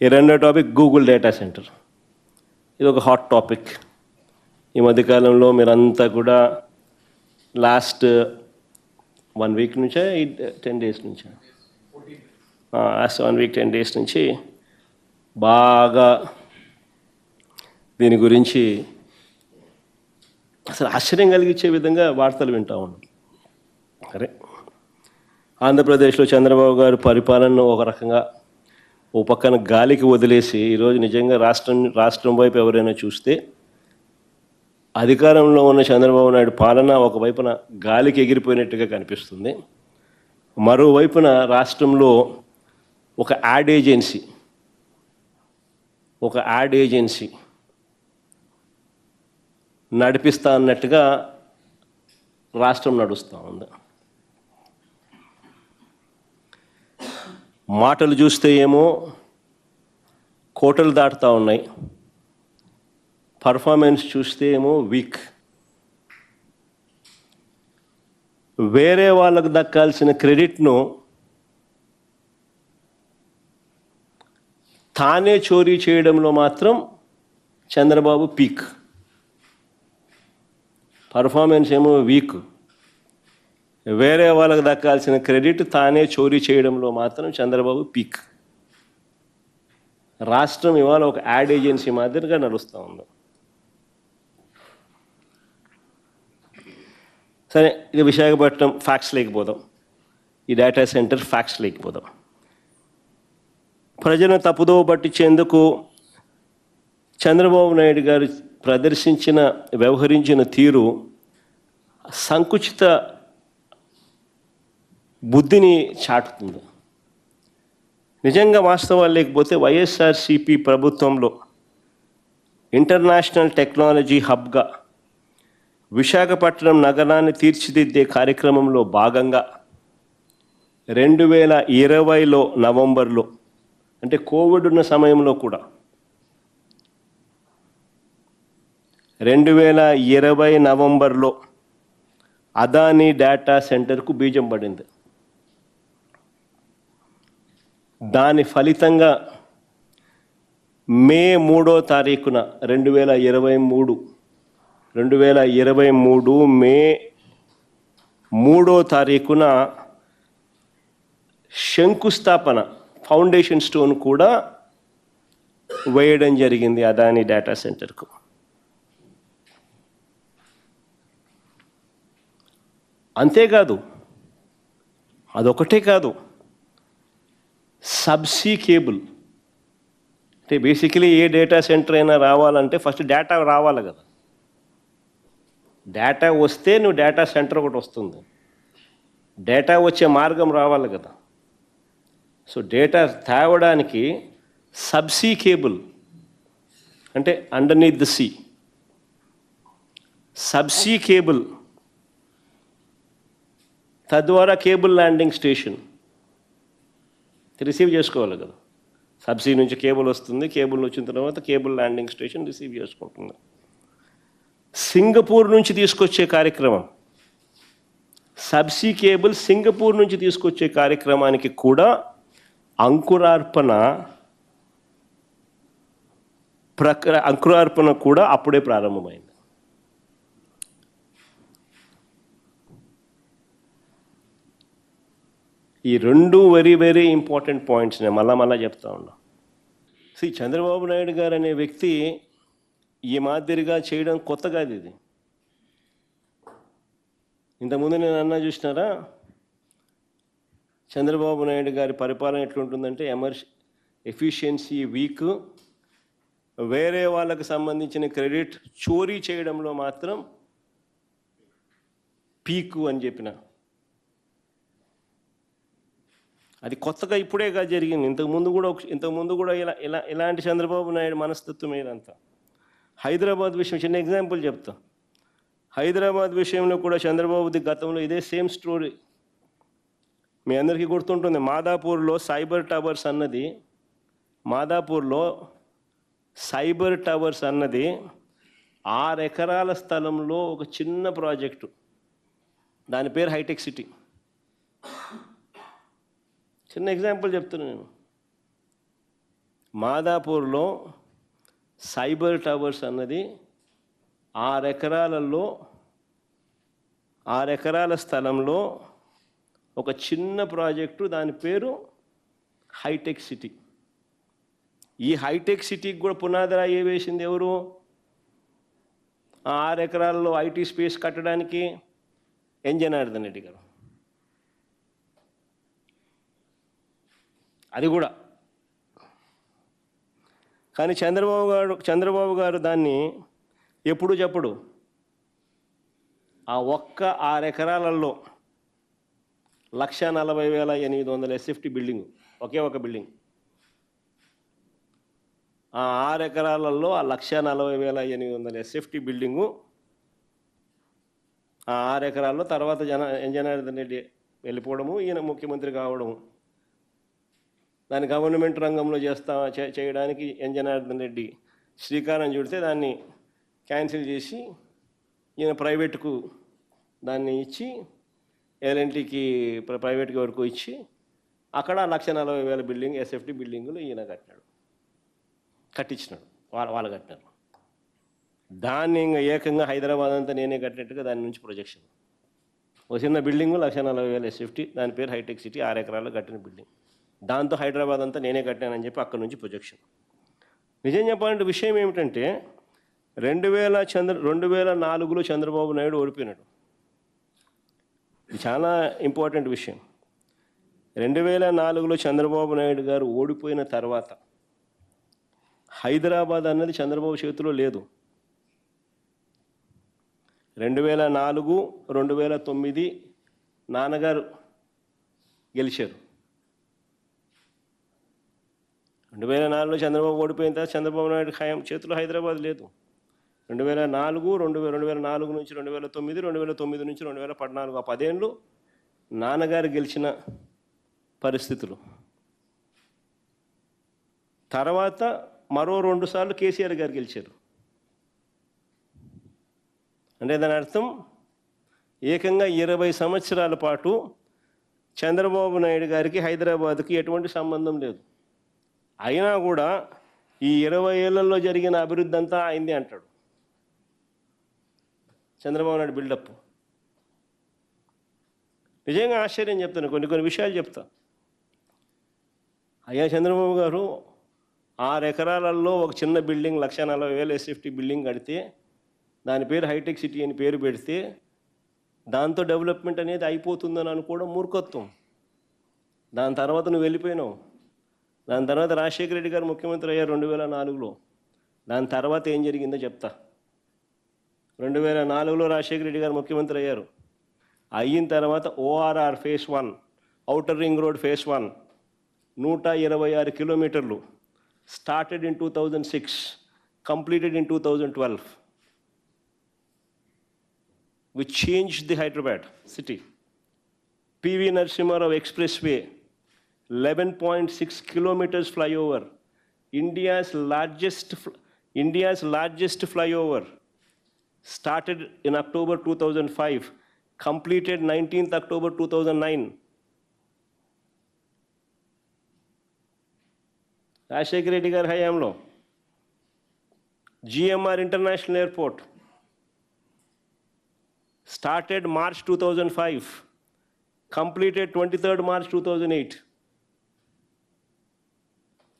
ఈ రెండో topic Google data centre ఇది ఒక హాట్ టాపిక్ ఈ మధ్యకాలంలో మీరంతా కూడా లాస్ట్ వన్ వీక్ నుంచే టెన్ డేస్ నుంచా. Last one week ten days నుంచి బాగా దీని గురించి అసలు ఆశ్చర్యం కలిగించే విధంగా వార్తలు వింటా ఉన్నాం. సరే ఆంధ్రప్రదేశ్లో చంద్రబాబు గారు పరిపాలనను ఒక రకంగా ఓ పక్కన గాలికి వదిలేసి ఈరోజు నిజంగా రాష్ట్రం రాష్ట్రం వైపు ఎవరైనా చూస్తే అధికారంలో ఉన్న చంద్రబాబు నాయుడు పాలన ఒకవైపున గాలికి ఎగిరిపోయినట్టుగా కనిపిస్తుంది. మరోవైపున రాష్ట్రంలో ఒక యాడ్ ఏజెన్సీ ఒక యాడ్ ఏజెన్సీ నడిపిస్తా అన్నట్టుగా రాష్ట్రం నడుస్తూ ఉంది. మాటలు చూస్తే ఏమో కోటలు దాటుతూ ఉన్నాయి. పర్ఫార్మెన్స్ చూస్తే ఏమో వీక్ వేరే వాళ్ళకు దక్కాల్సిన క్రెడిట్ను తానే చోరీ చేయడంలో మాత్రం చంద్రబాబు పీక్ పర్ఫార్మెన్స్ ఏమో వీక్ వేరే వాళ్ళకు దక్కాల్సిన క్రెడిట్ తానే చోరీ చేయడంలో మాత్రం చంద్రబాబు పీక్. రాష్ట్రం ఇవాళ ఒక యాడ్ ఏజెన్సీ మాదిరిగా నడుస్తూ ఉంది. సరే ఇక విశాఖపట్నం ఫ్యాక్ట్స్ లేకపోదాం. ఈ డేటా సెంటర్ ఫ్యాక్ట్స్ లేకపోదాం. ప్రజలను తప్పుదోవ పట్టించేందుకు చంద్రబాబు నాయుడు గారు ప్రదర్శించిన వ్యవహరించిన తీరు సంకుచిత బుద్ధిని చాటుతుంది. నిజంగా వాస్తవాలు లేకపోతే వైఎస్ఆర్సిపి ప్రభుత్వంలో ఇంటర్నేషనల్ టెక్నాలజీ హబ్గా విశాఖపట్నం నగరాన్ని తీర్చిదిద్దే కార్యక్రమంలో భాగంగా రెండు వేల ఇరవైలో నవంబర్లో అంటే కోవిడ్ ఉన్న సమయంలో కూడా రెండు వేల ఇరవై నవంబర్లో అదానీ డేటా సెంటర్కు బీజం పడింది. దాని ఫలితంగా మే మూడో తారీఖున రెండు వేల ఇరవై మూడు రెండు వేల ఇరవై మూడు మే మూడో తారీఖున శంకుస్థాపన ఫౌండేషన్ స్టోన్ కూడా వేయడం జరిగింది అదాని డేటా సెంటర్కు. అంతేకాదు అదొకటే కాదు సబ్సీ కేబుల్ అంటే బేసికలీ ఏ డేటా సెంటర్ అయినా రావాలంటే ఫస్ట్ డేటా రావాలి కదా. డేటా వస్తే నువ్వు డేటా సెంటర్ ఒకటి వస్తుంది. డేటా వచ్చే మార్గం రావాలి కదా. సో డేటా తేవడానికి సబ్సీ కేబుల్ అంటే underneath the sea subsea cable తద్వారా కేబుల్ ల్యాండింగ్ స్టేషన్. రిసీవ్ చేసుకోవాలి కదా. సబ్సీ నుంచి కేబుల్ వస్తుంది కేబుల్ వచ్చిన తర్వాత కేబుల్ ల్యాండింగ్ స్టేషన్ రిసీవ్ చేసుకుంటుంది. సింగపూర్ నుంచి తీసుకొచ్చే కార్యక్రమం. సబ్సీ కేబుల్ సింగపూర్ నుంచి తీసుకొచ్చే కార్యక్రమానికి కూడా అంకురార్పణ ప్రక్ర అంకురార్పణ కూడా అప్పుడే ప్రారంభమైంది. ఈ రెండు వెరీ వెరీ ఇంపార్టెంట్ పాయింట్స్ నేను మళ్ళా మళ్ళా చెప్తా ఉన్నా. శ్రీ చంద్రబాబు నాయుడు గారు అనే వ్యక్తి ఈ మాదిరిగా చేయడం కొత్త కాదు ఇది. ఇంతకుముందు నేను అన్నా చూసినారా? చంద్రబాబు నాయుడు గారి పరిపాలన ఎట్లుంటుందంటే ఎమర్ష ఎఫిషియన్సీ వీక్. వేరే వాళ్ళకు సంబంధించిన క్రెడిట్ చోరీ చేయడంలో మాత్రం పీకు అని చెప్పిన. అది కొత్తగా ఇప్పుడేగా జరిగింది. ఇంతకుముందు కూడా ఇంతకుముందు కూడా ఇలా ఇలా ఇలాంటి చంద్రబాబు నాయుడు మనస్తత్వం ఇదంతా హైదరాబాద్ విషయం చిన్న ఎగ్జాంపుల్ చెప్తా. హైదరాబాద్ విషయంలో కూడా చంద్రబాబుది గతంలో ఇదే సేమ్ స్టోరీ. మీ అందరికీ గుర్తుంటుంది మాదాపూర్లో సైబర్ టవర్స్ అన్నది మాదాపూర్లో సైబర్ టవర్స్ అన్నది ఆరు ఎకరాల స్థలంలో ఒక చిన్న ప్రాజెక్టు. దాని పేరు హైటెక్ సిటీ. చిన్న ఎగ్జాంపుల్ చెప్తున్నాను నేను. మాదాపూర్లో సైబర్ టవర్స్ అన్నది ఆరు ఎకరాలలో ఆరు ఎకరాల స్థలంలో ఒక చిన్న ప్రాజెక్టు దాని పేరు హైటెక్ సిటీ. ఈ హైటెక్ సిటీకి కూడా పునాదిరా ఏ వేసింది ఎవరు? ఆ ఆరు ఎకరాల్లో ఐటీ స్పేస్ కట్టడానికి ఎన్ జనార్దన్ రెడ్డి గారు. అది కూడా. కానీ చంద్రబాబు గారు చంద్రబాబు గారు దాన్ని ఎప్పుడు చెప్పడు. ఆ ఒక్క ఆరు ఎకరాలలో లక్ష నలభై వేల ఎనిమిది వందల ఎస్ఎఫ్టీ బిల్డింగ్ ఒకే ఒక బిల్డింగ్. ఆ ఆరు ఎకరాలలో ఆ లక్ష నలభై వేల ఎనిమిది వందల ఎస్ఎఫ్టీ బిల్డింగు ఆ ఆరు ఎకరాల్లో తర్వాత జన ఎన్ జనార్దన్ రెడ్డి వెళ్ళిపోవడము ఈయన ముఖ్యమంత్రి కావడము. దాన్ని గవర్నమెంట్ రంగంలో చేస్తా చేయడానికి ఎన్. జనార్దన్ రెడ్డి శ్రీకారం చుడితే దాన్ని క్యాన్సిల్ చేసి ఈయన ప్రైవేట్కు దాన్ని ఇచ్చి ఎల్ఎన్టీకి ప్రైవేట్కి వరకు ఇచ్చి అక్కడ లక్ష నలభై వేల బిల్డింగ్ ఎస్ఎఫ్టీ బిల్డింగులు ఈయన కట్టినాడు. కట్టించినాడు. వాళ్ళ వాళ్ళు కట్టినారు. దాన్ని ఇంకా ఏకంగా హైదరాబాద్ అంతా నేనే కట్టినట్టుగా దాని నుంచి ప్రొజెక్షన్. ఒక చిన్న బిల్డింగ్ లక్ష నలభై వేల ఎస్ఎఫ్టీ దాని పేరు హైటెక్ సిటీ ఆరు ఎకరాల్లో కట్టిన బిల్డింగ్. దాంతో హైదరాబాద్ అంతా నేనే కట్టానని చెప్పి అక్కడ నుంచి ప్రొజెక్షన్ నిజం చెప్పాలంటే విషయం ఏమిటంటే రెండు వేల చంద్ర రెండు వేల నాలుగులో చంద్రబాబు నాయుడు ఓడిపోయినాడు. ఇది చాలా ఇంపార్టెంట్ విషయం. రెండు వేల నాలుగులో చంద్రబాబు నాయుడు గారు ఓడిపోయిన తర్వాత హైదరాబాద్ అన్నది చంద్రబాబు చేతిలో లేదు. రెండు వేల నాలుగు రెండు వేల తొమ్మిది నాన్నగారు గెలిచారు. రెండు వేల నాలుగులో చంద్రబాబు ఓడిపోయిన తర్వాత చంద్రబాబు నాయుడు ఖాయం చేతిలో హైదరాబాద్ లేదు. రెండు వేల నాలుగు రెండు వేల రెండు వేల నాలుగు నుంచి రెండు వేల తొమ్మిది రెండు వేల తొమ్మిది నుంచి రెండు వేల పద్నాలుగు. ఆ పదేళ్ళు నాన్నగారు గెలిచిన పరిస్థితులు. తర్వాత మరో రెండు సార్లు కేసీఆర్ గారు గెలిచారు. అంటే దాని అర్థం ఏకంగా ఇరవై సంవత్సరాల పాటు చంద్రబాబు నాయుడు గారికి హైదరాబాద్కి ఎటువంటి సంబంధం లేదు. అయినా కూడా ఈ ఇరవై ఏళ్ళలో జరిగిన అభివృద్ధి అంతా అయింది అంటాడు. చంద్రబాబు నాయుడు బిల్డప్ నిజంగా ఆశ్చర్యం చెప్తాను కొన్ని కొన్ని విషయాలు చెప్తా. అయ్యా చంద్రబాబు గారు ఆరు ఎకరాలలో ఒక చిన్న బిల్డింగ్ లక్ష నలభై వేల ఎస్ఎఫ్టీ బిల్డింగ్ కడితే దాని పేరు హైటెక్ సిటీ అని పేరు పెడితే దాంతో డెవలప్మెంట్ అనేది అయిపోతుందని అనుకోవడం మూర్ఖత్వం. దాని తర్వాత నువ్వు వెళ్ళిపోయినావు. దాని తర్వాత రాజశేఖర రెడ్డి గారు ముఖ్యమంత్రి అయ్యారు రెండు వేల నాలుగులో. దాని తర్వాత ఏం జరిగిందో చెప్తా. రెండు వేల నాలుగులో రాజశేఖర రెడ్డి గారు ముఖ్యమంత్రి అయ్యారు. అయిన తర్వాత ORR phase one outer ring road phase one నూట ఇరవై ఆరు కిలోమీటర్లు started in two thousand six completed in two thousand twelve which change the Hyderabad city PV Narasimha Rao expressway 11.6 kilometers flyover, India's largest, India's largest flyover, started in October 2005, completed 19th October 2009. Rajasekhara Reddy GMR International Airport started March 2005, completed 23rd March 2008.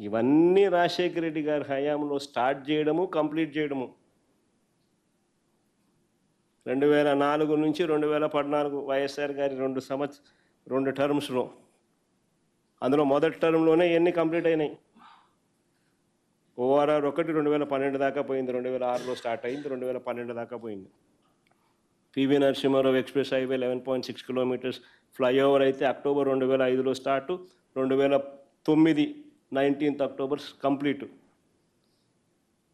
ఇవన్నీ రాజశేఖర రెడ్డి గారి హయాంలో start చేయడము complete చేయడము. రెండు వేల నాలుగు నుంచి రెండు వేల పద్నాలుగు వైఎస్ఆర్ గారి రెండు సంవత్స రెండు టర్మ్స్లో. అందులో మొదటి టర్మ్లోనే ఎన్ని కంప్లీట్ అయినాయి. ఓఆర్ఆర్ ఒకటి రెండు వేల పన్నెండు దాకా పోయింది. రెండు వేల ఆరులో స్టార్ట్ అయింది. రెండు వేల పన్నెండు దాకా పోయింది. PV Narasimha Rao express highway eleven point six kilometres. Flyover అయితే అక్టోబర్ రెండు వేల ఐదులో స్టార్ట్. రెండు వేల తొమ్మిది nineteenth October complete.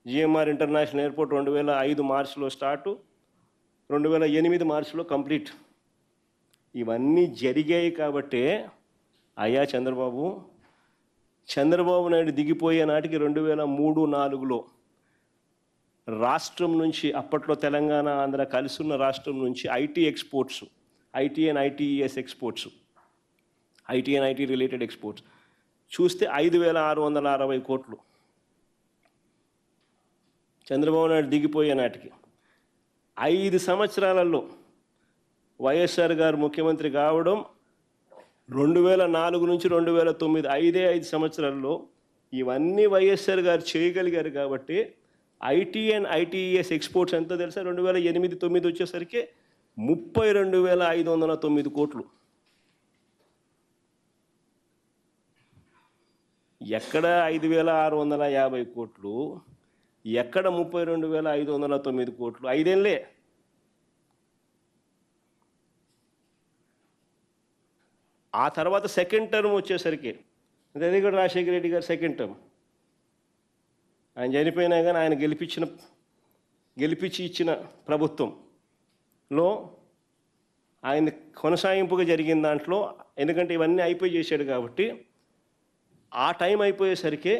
GMR international airport రెండు వేల ఐదు మార్చిలో స్టార్ట్ రెండు వేల ఎనిమిది మార్చిలో కంప్లీట్. ఇవన్నీ జరిగాయి కాబట్టే అయ్యా చంద్రబాబు చంద్రబాబు నాయుడు దిగిపోయే నాటికి రెండు వేల మూడు నాలుగులో రాష్ట్రం నుంచి అప్పట్లో తెలంగాణ ఆంధ్ర కలిసి ఉన్న రాష్ట్రం నుంచి IT exports IT and ITES exports IT and IT related exports చూస్తే ఐదు వేల ఆరు వందల అరవై కోట్లు. చంద్రబాబు నాయుడు దిగిపోయే నాటికి. ఐదు సంవత్సరాలలో వైఎస్ఆర్ గారు ముఖ్యమంత్రి కావడం రెండు వేల నాలుగు నుంచి రెండు వేల తొమ్మిది ఐదే ఐదు సంవత్సరాల్లో ఇవన్నీ వైఎస్ఆర్ గారు చేయగలిగారు కాబట్టి ఐటీ అండ్ ఐటీఎస్ ఎక్స్పోర్ట్స్ ఎంతో తెలుసా? రెండు వేల ఎనిమిది తొమ్మిది వచ్చేసరికి ముప్పై రెండు వేల ఐదు వందల తొమ్మిది కోట్లు. ఎక్కడ ఐదు వేల ఆరు వందల యాభై కోట్లు ఎక్కడ ముప్పై రెండు వేల ఐదు వందల తొమ్మిది కోట్లు? ఐదేళ్ళే. ఆ తర్వాత సెకండ్ టర్మ్ వచ్చేసరికి అది కూడా రాజశేఖర రెడ్డి గారు సెకండ్ టర్మ్. ఆయన చనిపోయినా కానీ ఆయన గెలిపించిన గెలిపించి ఇచ్చిన ప్రభుత్వంలో ఆయన కొనసాగింపుగా జరిగిన దాంట్లో ఎందుకంటే ఇవన్నీ అయిపోయి చేశాడు కాబట్టి ఆ టైం అయిపోయేసరికి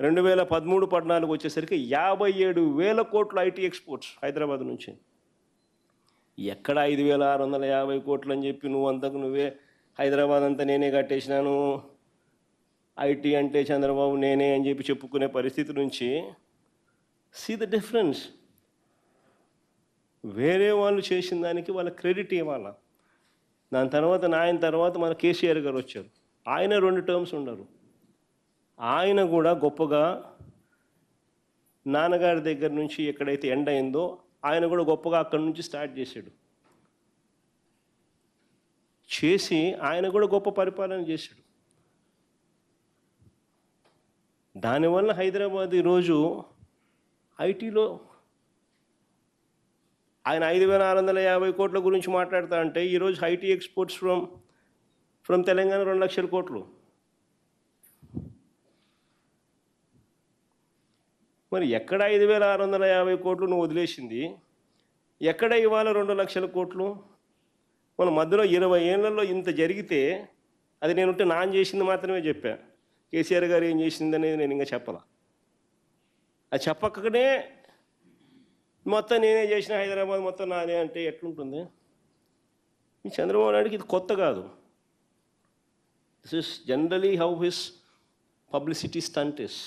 రెండు వేల పదమూడు పద్నాలుగు వచ్చేసరికి యాభై ఏడు వేల కోట్లు ఐటీ ఎక్స్పోర్ట్స్ హైదరాబాద్ నుంచి. ఎక్కడ ఐదు వేల ఆరు వందల యాభై కోట్లు అని చెప్పి నువ్వు అంతకు నువ్వే హైదరాబాద్ అంతా నేనే కట్టేసినాను ఐటీ అంటే చంద్రబాబు నేనే అని చెప్పి చెప్పుకునే పరిస్థితి నుంచి సీ ద డిఫరెన్స్ వేరే వాళ్ళు చేసిన దానికి వాళ్ళ క్రెడిట్ ఇవ్వాల? దాని తర్వాత నాయన తర్వాత మన కేసీఆర్ గారు వచ్చారు. ఆయన రెండు టర్మ్స్ ఉండరు. ఆయన కూడా గొప్పగా నాన్నగారి దగ్గర నుంచి ఎక్కడైతే ఎండ్ అయిందో ఆయన కూడా గొప్పగా అక్కడి నుంచి స్టార్ట్ చేశాడు. చేసి ఆయన కూడా గొప్ప పరిపాలన చేశాడు. దానివల్ల హైదరాబాద్ ఈరోజు ఐటీలో ఆయన ఐదు వేల ఆరు వందల యాభై కోట్ల గురించి మాట్లాడుతా అంటే ఈరోజు IT exports from from Telangana రెండు లక్షల కోట్లు. మరి ఎక్కడ ఐదు వేల ఆరు వందల యాభై కోట్లు నువ్వు వదిలేసింది? ఎక్కడ ఇవాళ రెండు లక్షల కోట్లు? మన మధ్యలో ఇరవై ఏళ్ళల్లో ఇంత జరిగితే అది నేనుంటే నాన్ చేసింది మాత్రమే చెప్పా. కేసీఆర్ గారు ఏం చేసింది అనేది నేను ఇంకా చెప్పాల. అది చెప్పకనే మొత్తం నేనే చేసిన హైదరాబాద్ మొత్తం నాదే అంటే ఎట్లుంటుంది? ఈ చంద్రబాబు నాయుడుకి ఇది కొత్త కాదు. This is generally how his publicity stunt is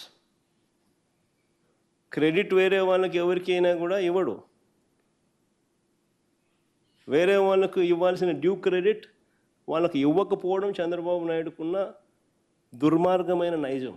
credit వేరే వాళ్ళకి ఎవరికైనా కూడా ఇవ్వడు. వేరే వాళ్ళకు ఇవ్వాల్సిన డ్యూ క్రెడిట్ వాళ్ళకి ఇవ్వకపోవడం చంద్రబాబు నాయుడుకున్న దుర్మార్గమైన నైజం.